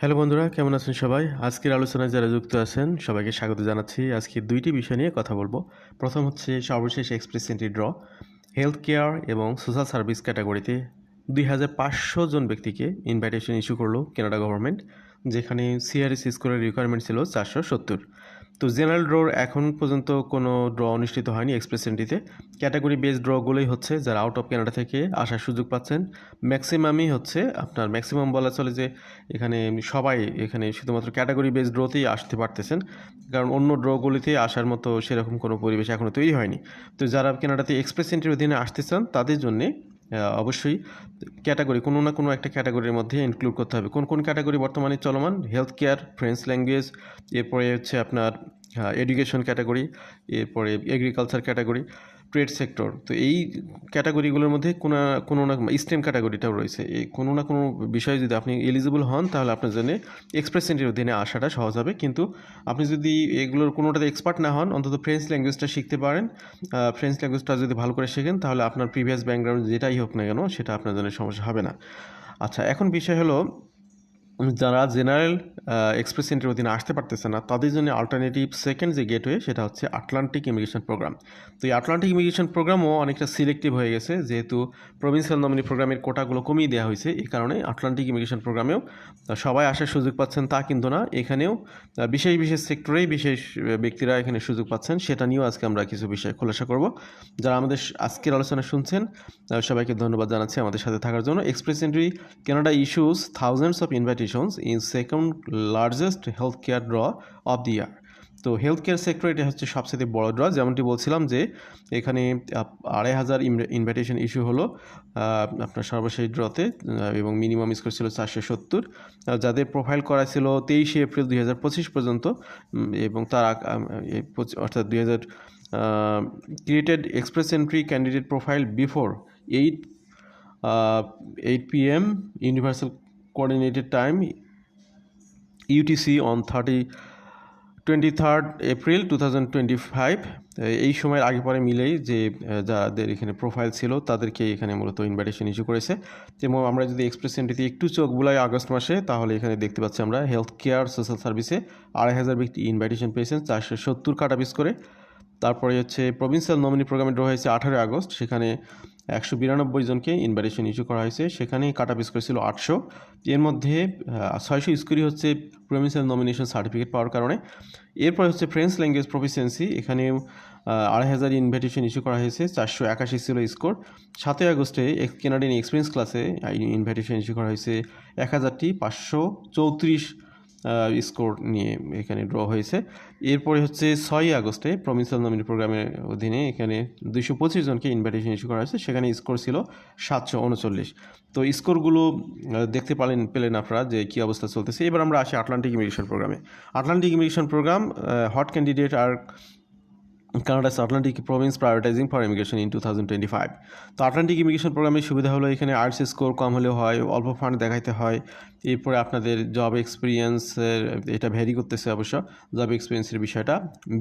Hello বন্ধুরা, কেমন আছেন সবাই? আজকের আলোচনায় যারা যুক্ত আছেন, সবাইকে স্বাগত জানাচ্ছি। আজকে দুইটি বিষয় নিয়ে কথা বলব। প্রথম হচ্ছে সর্বশেষ express entry draw. Health care এবং সোশ্যাল সার্ভিস ক্যাটাগরিতে দুই হাজার পাঁচশো জন ব্যক্তিকে ইনভাইটেশন ইস্যু করল কানাডা গভর্নমেন্ট যেখানে সিআরএস স্কোরের রিকোয়ারমেন্ট ছিল চারশো সত্তর। তো জেনারেল ড্রর এখন পর্যন্ত কোনো ড্র অনুষ্ঠিত হয়নি এক্সপ্রেস এন্ট্রিতে ক্যাটাগরি বেস ড্রগুলোই হচ্ছে যারা আউট অফ কানাডা থেকে আসার সুযোগ পাচ্ছেন। ম্যাক্সিমামই হচ্ছে আপনার ম্যাক্সিমাম বলা চলে যে এখানে সবাই এখানে শুধুমাত্র ক্যাটাগরি বেস ড্রতেই আসতে পারতেছেন। কারণ অন্য ড্রগুলিতে আসার মতো সেরকম কোনো পরিবেশ এখনও তৈরি হয়নি। তো যারা কানাডাতে এক্সপ্রেস এন্ট্রির অধীনে আসতে চান, তাদের জন্যে অবশ্যই ক্যাটাগরি, কোনো না কোনো একটা ক্যাটাগরির মধ্যে ইনক্লুড করতে হবে। কোন কোন ক্যাটাগরি বর্তমানে চলমান? হেলথ কেয়ার ফ্রেঞ্চ ল্যাঙ্গুয়েজ এরপরে হচ্ছে আপনার এডুকেশন ক্যাটাগরি এরপরে এগ্রিকালচার ক্যাটাগরি ট্রেড সেক্টর তো এই ক্যাটাগরিগুলোর মধ্যে কোনো কোনো না স্টেম ক্যাটাগরিটাও রয়েছে। এই কোনো না কোনো বিষয়ে যদি আপনি এলিজিবল হন, তাহলে আপনার জন্য এক্সপ্রেস এন্ট্রির অধীনে আসাটা সহজ হবে। কিন্তু আপনি যদি এগুলোর কোনোটাতে এক্সপার্ট না হন, অন্তত ফ্রেঞ্চ ল্যাঙ্গুয়েজটা শিখতে পারেন ফ্রেঞ্চ ল্যাঙ্গুয়েজটা যদি ভালো করে শেখেন, তাহলে আপনার প্রিভিয়াস ব্যাকগ্রাউন্ড যেটাই হোক না কেন, সেটা আপনার জন্য সমস্যা হবে না। আচ্ছা এখন বিষয় হলো যারা জেনারেল এক্সপ্রেস এন্ট্রির অধীনে আসতে পারতেছে না, তাদের জন্য অল্টারনেটিভ সেকেন্ড যে গেটওয়ে সেটা হচ্ছে আটলান্টিক ইমিগ্রেশন প্রোগ্রাম তো এই আটলান্টিক ইমিগ্রেশন প্রোগ্রামও অনেকটা সিলেক্টিভ হয়ে গেছে, যেহেতু প্রভিন্সিয়াল নমিনি প্রোগ্রামের কোটাগুলো কমিয়ে দেওয়া হয়েছে এই কারণে আটলান্টিক ইমিগ্রেশন প্রোগ্রামেও সবাই আসার সুযোগ পাচ্ছেন, তা কিন্তু না। এখানেও বিশেষ বিশেষ সেক্টরেই বিশেষ ব্যক্তিরা এখানে সুযোগ পাচ্ছেন, সেটা নিয়েও আজকে আমরা কিছু বিষয় খোলাসা করব। যারা আমাদের আজকের আলোচনা শুনছেন সবাইকে ধন্যবাদ জানাচ্ছি আমাদের সাথে থাকার জন্য। Express entry Canada issues thousands of invitations in second largest health care draw of the year তো হেলথ কেয়ার সেক্টর এটা হচ্ছে সবচেয়ে বড় ড্র যেমনটি বলছিলাম যে এখানে আড়াই হাজার ইনভাইটেশন ইস্যু হলো আপনার সর্বশেষ ড্রতে এবং মিনিমাম স্কোর ছিল চারশো সত্তর। যাদের প্রোফাইল করা ছিল তেইশে এপ্রিল দুই হাজার পঁচিশ পর্যন্ত এবং তার অর্থাৎ দুই হাজার created express entry candidate profile before eight eight P M universal time UTC on thirty twenty third April two thousand twenty five এই সময়ের আগে পরে মিলেই যে যাদের এখানে প্রোফাইল ছিল, তাদেরকে এখানে মূলত ইনভাইটেশন ইস্যু করেছে। এবং আমরা যদি এক্সপ্রেস এন্ট্রিতে একটু চোখ বুলাই আগস্ট মাসে, তাহলে এখানে দেখতে পাচ্ছি আমরা হেলথ কেয়ার সোশ্যাল সার্ভিসে আড়াই হাজার ব্যক্তি ইনভাইটেশন পেয়েছেন, চারশো সত্তর কাটাপিস করে তারপরে হচ্ছে প্রভিন্সিয়াল নমিনি প্রোগ্রামে ড্র হয়েছে আঠারোই আগস্ট, সেখানে একশো বিরানব্বই জনকে ইনভাইটেশন ইস্যু করা হয়েছে। সেখানে কাটা পিস ছিল আটশো। এর মধ্যে ছয়শো স্কুরি হচ্ছে প্রভিন্সিয়াল নমিনেশন সার্টিফিকেট পাওয়ার কারণে। এরপরে হচ্ছে ফ্রেঞ্চ ল্যাঙ্গুয়েজ প্রফিসিয়েন্সি এখানে আড়াই হাজার ইনভাইটেশন ইস্যু করা হয়েছে, চারশো একাশি ছিল স্কোর সাতই আগস্টে কেনাডিয়ান এক্সপিরিয়েন্স ক্লাসে ইনভাইটেশন ইস্যু করা হয়েছে। এক হাজারটি পাঁচশো চৌত্রিশ স্কোর নিয়ে এখানে ড্র হয়েছে। এরপরে হচ্ছে ছয়ই আগস্টে প্রভিন্সিয়াল নমিনি প্রোগ্রামের অধীনে এখানে দুইশো পঁচিশ জনকে ইনভাইটেশন ইস্যু করা হয়েছে। সেখানে স্কোর ছিল সাতশো উনচল্লিশ। তো স্কোরগুলো দেখতে পালেন, পেলেন আপনারা যে কী অবস্থা চলতেছে। এবার আমরা আসি আটলান্টিক ইমিগ্রেশন প্রোগ্রামে Atlantic immigration programme hot candidate R Canada's Atlantic province prioritising for immigration in two thousand twenty five তো আটলান্টিক ইমিগ্রেশন প্রোগ্রামের সুবিধা হলো এখানে আর্টস স্কোর কম হলেও হয়, অল্প ফান্ড দেখাইতে হয়। এরপরে আপনাদের জব এক্সপিরিয়েন্সের এটা ভ্যারি করতেছে অবশ্য জব এক্সপিরিয়েন্সের বিষয়টা।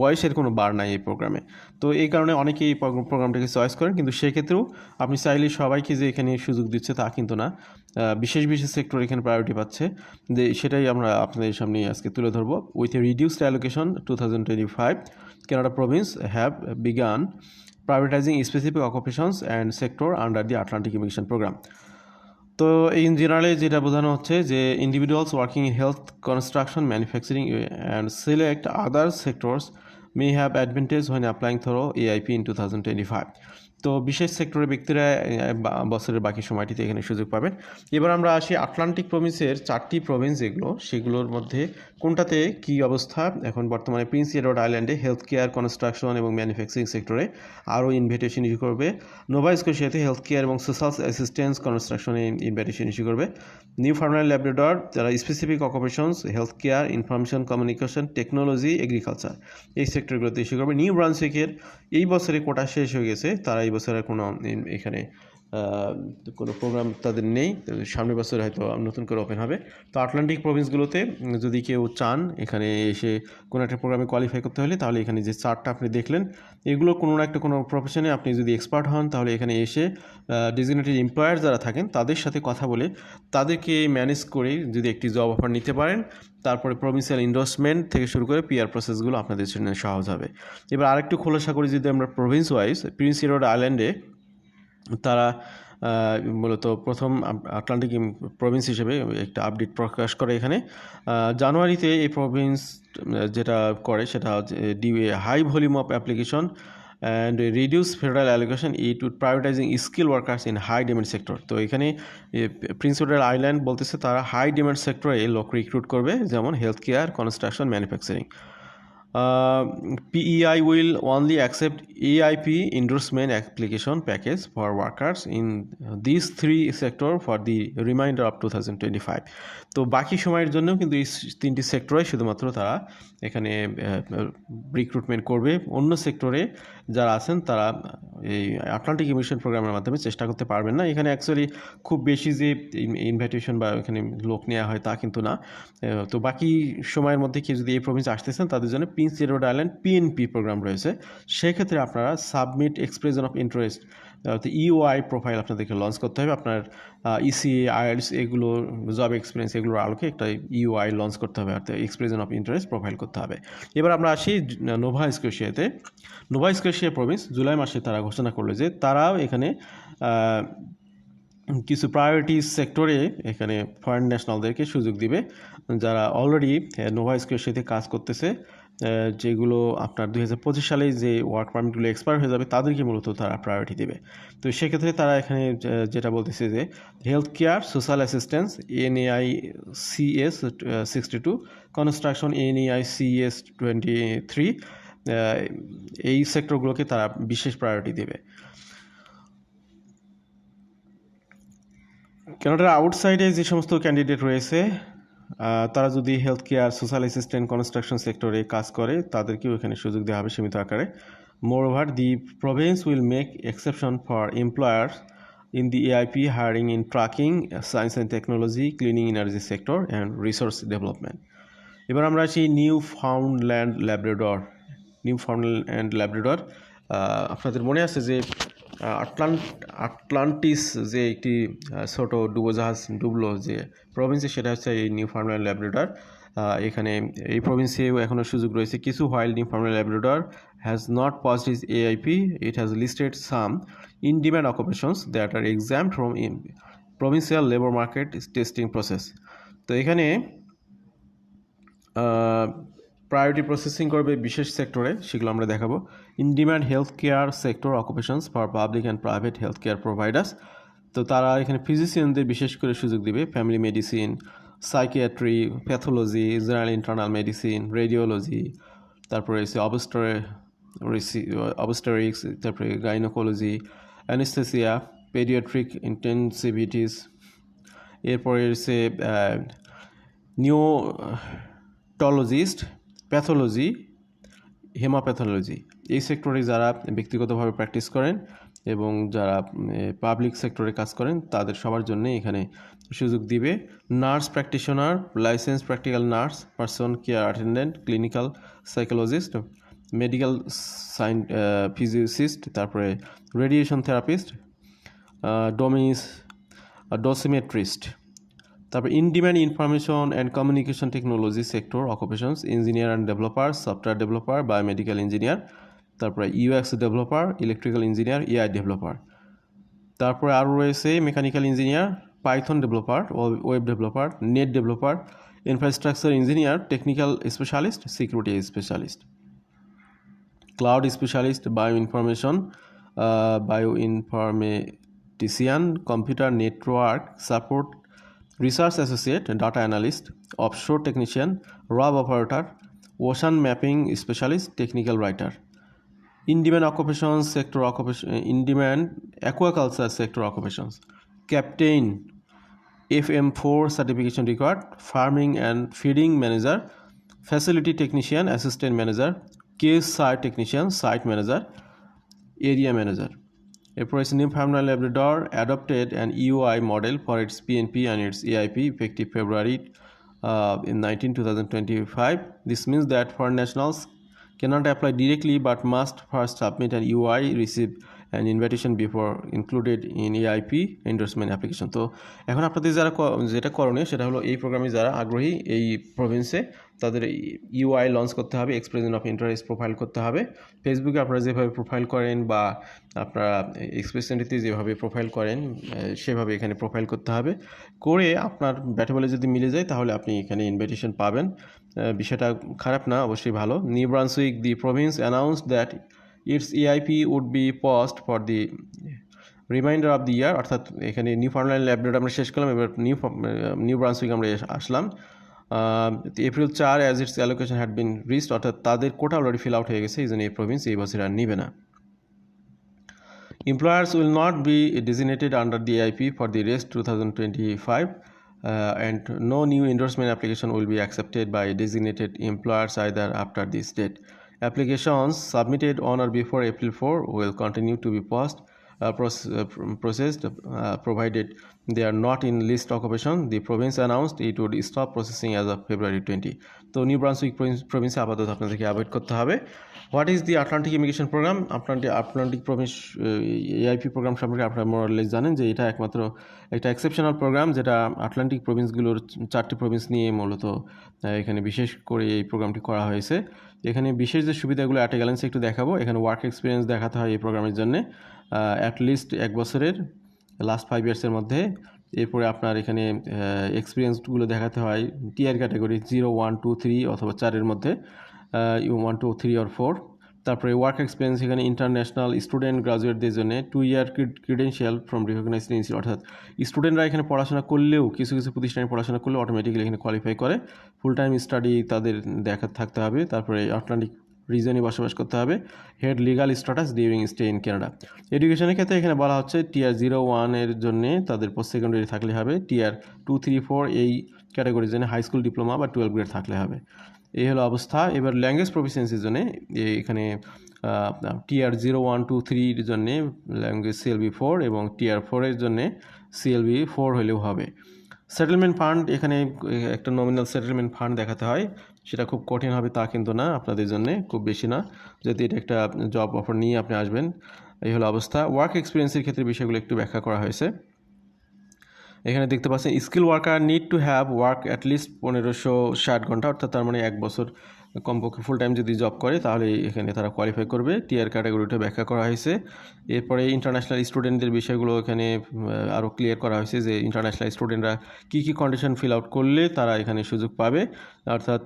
বয়সের কোনো বার নাই এই প্রোগ্রামে তো এই কারণে অনেকেই এই প্রোগ্রামটাকে চয়েস করেন, কিন্তু সেক্ষেত্রেও আপনি চাইলে সবাইকে যে এখানে সুযোগ দিচ্ছে তা কিন্তু না। বিশেষ বিশেষ সেক্টর এখানে প্রায়োরিটি পাচ্ছে। যে সেটাই আমরা আপনাদের সামনে আজকে তুলে ধরবো। With a reduced allocation two thousand twenty five Canada province have begun privatizing specific occupations and sector under the Atlantic Immigration Program. তো ইন জেনারেলি যেটা বোঝানো হচ্ছে যে individuals working in health construction manufacturing and select other sectors when applying through AIP in two thousand twenty five তো বিশেষ সেক্টরের ব্যক্তিরা বছরের বাকি সময়টিতে এখানে সুযোগ পাবেন। এবার আমরা আসি আটলান্টিক প্রভিন্সের চারটি প্রভিন্স যেগুলো সেগুলোর মধ্যে কোনটাতে কি অবস্থা? এখন বর্তমানে প্রিন্স এডওয়ার্ড আইল্যান্ডে হেলথ কেয়ার কনস্ট্রাকশন এবং ম্যানুফ্যাকচারিং সেক্টরে আরও ইনভিটেশন ইস্যু করবে। নোভা স্কোশিয়াতে হেলথ কেয়ার এবং সোশ্যাল অ্যাসিস্ট্যান্স কনস্ট্রাকশনে ইনভিটেশন ইস্যু করবে। নিউ ফার্মাল ল্যাবরেটর যারা specific occupations health care information communication technology agriculture এই সেক্টরগুলোতে ইস্যু করবে। নিউ ব্রান্সউইকের এই বছরে কোটা শেষ হয়ে গেছে। তারা এই বছরে কোনো এখানে কোনো প্রোগ্রাম তাদের নেই। সামনের বছর হয়তো নতুন করে ওপেন হবে। তো আটলান্টিক প্রভিন্সগুলোতে যদি কেউ চান এখানে এসে কোনো একটা প্রোগ্রামে কোয়ালিফাই করতে হলে, তাহলে এখানে যে চার্টটা আপনি দেখলেন, এগুলো কোনো না একটা কোনো প্রফেশনে আপনি যদি এক্সপার্ট হন, তাহলে এখানে এসে ডিজিগনেটেড এমপ্লয়ার যারা থাকেন, তাদের সাথে কথা বলে তাদেরকে ম্যানেজ করে যদি একটি জব অফার নিতে পারেন, তারপরে প্রভিন্সিয়াল ইন্ডোসমেন্ট থেকে শুরু করে পিআর প্রসেসগুলো আপনাদের জন্য সহজ হবে। এবার আরেকটু খোলাসা করি যদি আমরা প্রভিন্স ওয়াইজ প্রিন্স এডওয়ার্ড আইল্যান্ডে তারা মূলত প্রথম আটলান্টিক প্রভিন্স হিসেবে একটা আপডেট প্রকাশ করে এখানে। জানুয়ারিতে এই প্রভিন্স যেটা করে সেটা the high volume of application and reduce federal allocation it would privatising skill workers in high demand sector তো এখানে প্রিন্স এডওয়ার্ড আইল্যান্ড বলতেছে তারা হাই ডিমান্ড সেক্টরে লোক রিক্রুট করবে, যেমন health care construction manufacturing PEI will only accept AIP endorsement application package for workers in these three sector for the remainder of 2025 তো বাকি সময়ের জন্য কিন্তু এই তিনটি সেক্টরে শুধুমাত্র তারা এখানে রিক্রুটমেন্ট করবে অন্য সেক্টরে যারা আছেন তারা এই আটলান্টিক ইমিশন প্রোগ্রামের মাধ্যমে চেষ্টা করতে পারবেন না। এখানে অ্যাকচুয়ালি খুব বেশি যে ইনভাইটেশন বা এখানে লোক নেওয়া হয় তা কিন্তু না। তো বাকি সময়ের মধ্যে কেউ যদি এই প্রভিন্স আসতেছেন তাদের জন্য Prince Edward Island PNP programme রয়েছে। সেক্ষেত্রে আপনারা submit expression of interest UI profile আপনাদেরকে লঞ্চ করতে হবে। আপনার ইসি আইএলস এগুলো জব এক্সপিরিয়েন্স এগুলোর আলোকে একটা ইউআই লঞ্চ করতে হবে, অর্থাৎ এক্সপ্রেশন অফ ইন্টারেস্ট প্রোফাইল করতে হবে। এবার আমরা আসি নোভা স্কোশিয়াতে নোভা স্কোশিয়া প্রভিন্স জুলাই মাসে তারা ঘোষণা করল যে তারাও এখানে কিছু প্রায়োরিটি সেক্টরে এখানে ফরেন ন্যাশনালদেরকে সুযোগ দিবে। যারা অলরেডি নোভা স্কোয়ারশিতে কাজ করতেছে যেগুলো আপনার দুই হাজার পঁচিশ সালে যে ওয়ার্ক পারমিটগুলো এক্সপায়ার হয়ে যাবে, তাদেরকে মূলত তারা প্রায়োরিটি দেবে। তো সেক্ষেত্রে তারা এখানে যেটা বলতেছে যে health care social assistance NAICS sixty two construction NAICS twenty three এই সেক্টরগুলোকে তারা বিশেষ প্রায়োরিটি দেবে। কানাডার আউটসাইডে যে সমস্ত ক্যান্ডিডেট রয়েছে তারা যদি health care social assistant construction সেক্টরে কাজ করে, তাদেরকেও এখানে সুযোগ দেওয়া হবে সীমিত আকারে। Moreover the province will make exception for employers in the AIP hiring in trucking science and technology cleaning energy sector and resource development এবার আমরা আছি Newfoundland Labrador Newfoundland Labrador আপনাদের মনে আছে যে আটলান্ট আটলান্টিস যে একটি ছোট ডুবোজাহাজ, ডুবলো যে প্রভিন্সে সেটা হচ্ছে এই নিউ ফাউন্ডল্যান্ড ল্যাবরেটর এখানে এই প্রভিন্সেও এখনও সুযোগ রয়েছে। কিছু while Newfoundland Labrador has not passed is AIP it has listed some in demand occupations that are exempt from in provincial labour market testing process তো এখানে প্রায়োরিটি প্রসেসিং করবে বিশেষ সেক্টরে সেগুলো আমরা দেখাবো। In demand health care sector occupations for public and private health care providers তো তারা এখানে ফিজিশিয়ানদের বিশেষ করে সুযোগ দিবে family medicine psychiatry pathology general internal medicine radiology তারপরে এসে অবস্টরে অবস্টারিক্স তারপরে গাইনোকোলজি অ্যানেস্থেসিয়া পেডিয়াট্রিক ইন্টেন্সিভিটিস এরপরে এসে নিওটলজিস্ট প্যাথোলজি হেমাপ্যাথোলজি এই সেক্টরে যারা ব্যক্তিগতভাবে প্র্যাকটিস করেন এবং যারা পাবলিক সেক্টরে কাজ করেন, তাদের সবার জন্য এখানে সুযোগ দিবে। Nurse practitioner license practical nurse person care attendant clinical psychologist medical sign physicist তারপরে রেডিয়েশন থেরাপিস্ট ডোমিস ডসিমেট্রিস্ট তারপর in demand information and communication technology sector occupations engineer and developer software developer biomedical engineer তারপরে UX developer electrical engineer AI developer তারপরে আরও রয়েছে mechanical engineer Python developer web developer net developer infrastructure engineer technical specialist security specialist cloud specialist bio information bio informatician computer network support research associate data analyst offshore technician rob operator ocean mapping specialist technical writer in demand occupation sector occupation in demand aquaculture sector occupations captain F M four certification required farming and feeding manager facility technician assistant manager case site technician site manager area manager A Precision Pharma Labrador adopted an EUI model for its PNP and its AIP effective February uh, in 19 2025. This means that foreign nationals cannot apply directly but must first submit an EUI, receive an invitation before included in aip endorsement application. তো এখন আপনাদের যারা যেটা করণীয় সেটা হলো এই প্রোগ্রামে যারা আগ্রহী, এই প্রভিন্সে তাদের ইউআই লঞ্চ করতে হবে এক্সপ্রেশন অফ ইন্টারেস্ট প্রোফাইল করতে হবে। ফেসবুকে আপনারা যেভাবে প্রোফাইল করেন বা আপনারা এক্সপ্রেশনটিতে যেভাবে প্রোফাইল করেন সেভাবে এখানে প্রোফাইল করতে হবে। করে আপনার ব্যাটে বলে যদি মিলে যায়, তাহলে আপনি এখানে ইনভাইটেশন পাবেন। বিষয়টা খারাপ না, অবশ্যই ভালো। New Brunswick the province announce that its AIP would be paused for the remainder of the year অর্থাৎ এখানে নিউ ফার্মল্যান্ড ল্যাবরেট আমরা শেষ করলাম এবার নিউ নিউ ব্রান্সউইক আমরা আসলাম এপ্রিল চার as its allocation had been reached অর্থাৎ তাদের কোটা অলরেডি ফিল আউট হয়ে গেছে এই জন্য এই প্রভিন্স এই বছর আর নিবে না Employers will not be designated under the AIP for the rest 2025 uh, and no new endorsement application will be accepted by designated employers either after this date. Applications submitted on or before April 4 will continue to be uh, uh, processed uh, provided they are not in list occupation. The province announced it would stop processing as of February 20. তো new Brunswick প্রভিন্সে আপাতত আপনাদেরকে avoid করতে হবে। What is the Atlantic immigration program Atlantic Atlantic province AIP program সম্পর্কে আপনারা মোরালেস জানেন যে এটা একমাত্র একটা এক্সেপশনাল প্রোগ্রাম যেটা আটলান্টিক প্রভিন্সগুলোর চারটি প্রভিন্স নিয়ে মূলত এখানে বিশেষ করে এই প্রোগ্রামটি করা হয়েছে। এখানে বিশেষ যে সুবিধাগুলো অ্যাট গ্যালেন্সে একটু দেখাবো। এখানে ওয়ার্ক এক্সপিরিয়েন্স দেখাতে হয় এই প্রোগ্রামের জন্য অ্যাট লিস্ট এক বছরের। লাস্ট ফাইভ ইয়ার্সের মধ্যে, এরপরে আপনার এখানে এক্সপিরিয়েন্সগুলো দেখাতে হয় tier category zero one two three অথবা চারের মধ্যে ওয়ান টু থ্রি আর ফোর তারপরে ওয়ার্ক এক্সপিরিয়েন্স এখানে ইন্টারন্যাশনাল স্টুডেন্ট গ্রাজুয়েটদের জন্য two year credential from recognize institute অর্থাৎ স্টুডেন্টরা এখানে পড়াশোনা করলেও, কিছু কিছু প্রতিষ্ঠানে পড়াশোনা করলে অটোমেটিক্যালি এখানে কোয়ালিফাই করে। ফুল টাইম স্টাডি তাদের দেখা, থাকতে হবে। তারপরে আটলান্টিক রিজনে বসবাস করতে হবে। Had legal status during stay in Canada এডুকেশনের ক্ষেত্রে এখানে বলা হচ্ছে টিয়ার জিরো ওয়ানের জন্য তাদের পোস্ট সেকেন্ডারি থাকলে হবে। টিয়ার টু থ্রি ফোর এই ক্যাটাগরির জন্য হাই স্কুল ডিপ্লোমা বা টুয়েলভ গ্রেড থাকলে হবে। এই হলো অবস্থা। এবার ল্যাঙ্গুয়েজ প্রফিসিয়েন্সির জন্য এখানে টিআর জিরো ওয়ান টু থ্রির জন্যে ল্যাঙ্গুয়েজ সিএলবি ফোর এবং টিআর ফোরের জন্যে সিএলবি ফোর হলেও হবে। সেটেলমেন্ট ফান্ড এখানে একটা নমিনাল সেটেলমেন্ট ফান্ড দেখাতে হয়। সেটা খুব কঠিন হবে তা কিন্তু না আপনাদের জন্যে, খুব বেশি না। যদি এটা একটা জব অফার নিয়ে আপনি আসবেন, এই হলো অবস্থা। ওয়ার্ক এক্সপিরিয়েন্সের ক্ষেত্রে বিষয়গুলো একটু ব্যাখ্যা করা হয়েছে। এখানে দেখতে পাচ্ছেন skill worker need to have work at least পনেরোশো ষাট ঘণ্টা, অর্থাৎ তার মানে এক বছর কমপক্ষে ফুল টাইম যদি জব করে, তাহলে এখানে তারা কোয়ালিফাই করবে। টিয়ার ক্যাটাগরিটা ব্যাখ্যা করা হয়েছে। এরপরে ইন্টারন্যাশনাল স্টুডেন্টদের বিষয়গুলো এখানে আরও ক্লিয়ার করা হয়েছে যে ইন্টারন্যাশনাল স্টুডেন্টরা কী কী কন্ডিশন ফিল আউট করলে তারা এখানে সুযোগ পাবে। অর্থাৎ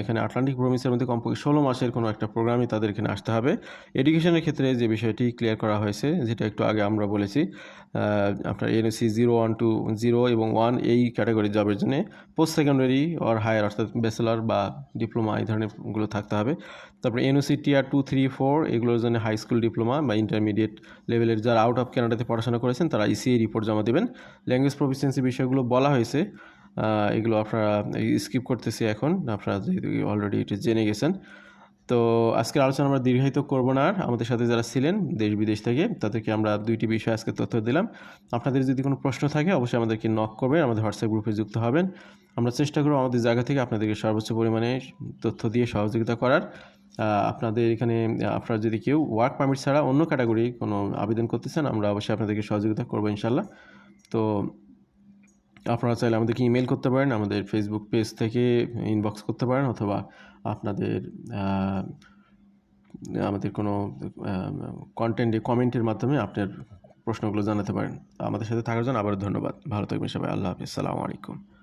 এখানে আটলান্টিক প্রভিন্সের মধ্যে কমপক্ষে ষোলো মাসের কোনো একটা প্রোগ্রামে তাদের এখানে আসতে হবে। এডুকেশনের ক্ষেত্রে যে বিষয়টি ক্লিয়ার করা হয়েছে, যেটা একটু আগে আমরা বলেছি আপনার NOC zero one two zero এবং ওয়ান এই ক্যাটাগরি জবের জন্য পোস্ট সেকেন্ডারি অর হায়ার অর্থাৎ ব্যাচেলার বা ডিপ্লোমা এই ধরনেরগুলো থাকতে হবে। তারপরে NOC TEER two three four এগুলোর জন্য হাই স্কুল ডিপ্লোমা বা ইন্টারমিডিয়েট লেভেলের যারা আউট অফ কানাডাতে পড়াশোনা করেছেন, তারা ইসিএ রিপোর্ট জমা দেবেন। ল্যাঙ্গুয়েজ প্রফিসিয়েন্সি বিষয়গুলো বলা হয়েছে। এগুলো আপনারা স্কিপ করতেছি এখন। আপনারা যেহেতু অলরেডি এটা জেনে গেছেন। তো আজকের আলোচনা আমরা দীর্ঘায়িত করব না আর। আমাদের সাথে যারা ছিলেন দেশ বিদেশ থেকে, তাদেরকে আমরা দুইটি বিষয় আজকে তথ্য দিলাম। আপনাদের যদি কোনো প্রশ্ন থাকে, অবশ্যই আমাদেরকে নক করবেন। আমাদের হোয়াটসঅ্যাপ গ্রুপে যুক্ত হবেন। আমরা চেষ্টা করব আমাদের জায়গা থেকে আপনাদেরকে সর্বোচ্চ পরিমাণে তথ্য দিয়ে সহযোগিতা করার। আপনাদের এখানে, আপনারা যদি কেউ ওয়ার্ক পারমিট ছাড়া অন্য ক্যাটাগরি কোনো আবেদন করতে চান আমরা অবশ্যই আপনাদেরকে সহযোগিতা করব ইনশাল্লাহ। তো আপনারা চাইলে আমাদেরকে ইমেল করতে পারেন, আমাদের ফেসবুক পেজ থেকে ইনবক্স করতে পারেন, অথবা আপনাদের আমাদের কোনো কন্টেন্টে কমেন্টের মাধ্যমে আপনার প্রশ্নগুলো জানাতে পারেন। আমাদের সাথে থাকার জন্য আবার ধন্যবাদ। ভালো থাকবেন সবাই। আল্লাহ হাফিজ। সালামু আলাইকুম।